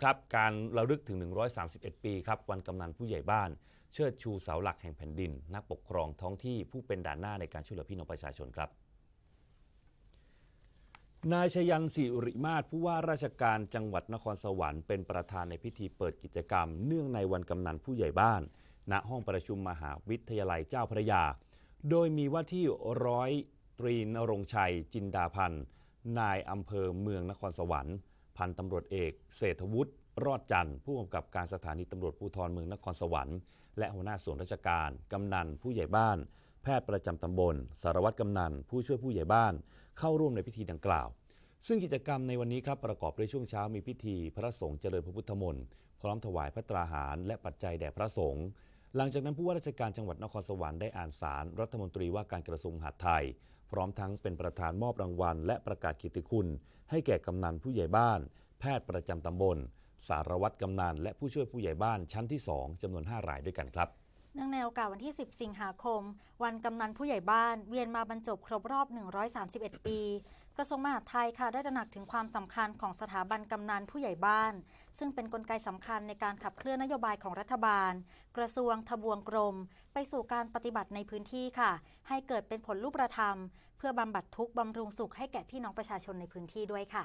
ครับ การระลึกถึง 131 ปีครับวันกำนันผู้ใหญ่บ้าน เชิดชูเสาหลักแห่งแผ่นดิน นักปกครองท้องที่ผู้เป็นด่านหน้าในการช่วยเหลือพี่น้องประชาชนครับนายชยันสิริมาศผู้ว่าราชการจังหวัดนครสวรรค์เป็นประธานในพิธีเปิดกิจกรรม เนื่องในวันกำนันผู้ใหญ่บ้าน ณห้องประชุมมหาวิทยาลัยเจ้าพระยา โดยมีว่าที่ร้อยตรีนรงชัยจินดาพันธ์นายอำเภอเมืองนครสวรรค์ พันตำรวจเอกเศรษฐวุฒิรอดจันทร์ผู้กำกับการสถานีตำรวจภูธรเมืองนครสวรรค์ และหัวหน้าส่วนราชการ กำนัน ผู้ใหญ่บ้าน แพทย์ประจำตำบล สารวัตรกำนัน ผู้ช่วยผู้ใหญ่บ้าน เข้าร่วมในพิธีดังกล่าว ซึ่งกิจกรรมในวันนี้ครับประกอบด้วยช่วงเช้ามีพิธี พระสงฆ์เจริญพระพุทธมนต์พร้อมถวายพระตราหาร และปัจจัยแด่พระสงฆ์ หลังจากนั้นผู้ว่าราชการจังหวัดนครสวรรค์ได้อ่านสารรัฐมนตรีว่าการกระทรวงมหาดไทย พร้อมทั้งเป็นประธานมอบรางวัล และประกาศกิติคุณ ให้แก่กำนันผู้ใหญ่บ้าน แพทย์ประจำตำบล สารวัตรกำนันและผู้ช่วยผู้ใหญ่บ้านชั้นที่ 2จำนวน 5 รายด้วยกันครับ เนื่องในโอกาสวันที่ 10 สิงหาคม วันกำนันผู้ใหญ่บ้าน เวียนมาบรรจบครบรอบ 131 ปี กระทรวงมหาดไทยค่ะได้ตระหนักถึงความสำคัญของสถาบันกำนันผู้ใหญ่บ้าน ซึ่งเป็นนกลไกสำคัญในการขับเคลื่อนนโยบายของรัฐบาล กระทรวงทบวงกรม ไปสู่การปฏิบัติในพื้นที่ค่ะ ให้เกิดเป็นผลรูปธรรม เพื่อบำบัดทุกข์บำรุงสุขให้แก่พี่น้องประชาชนในพื้นที่ด้วยค่ะ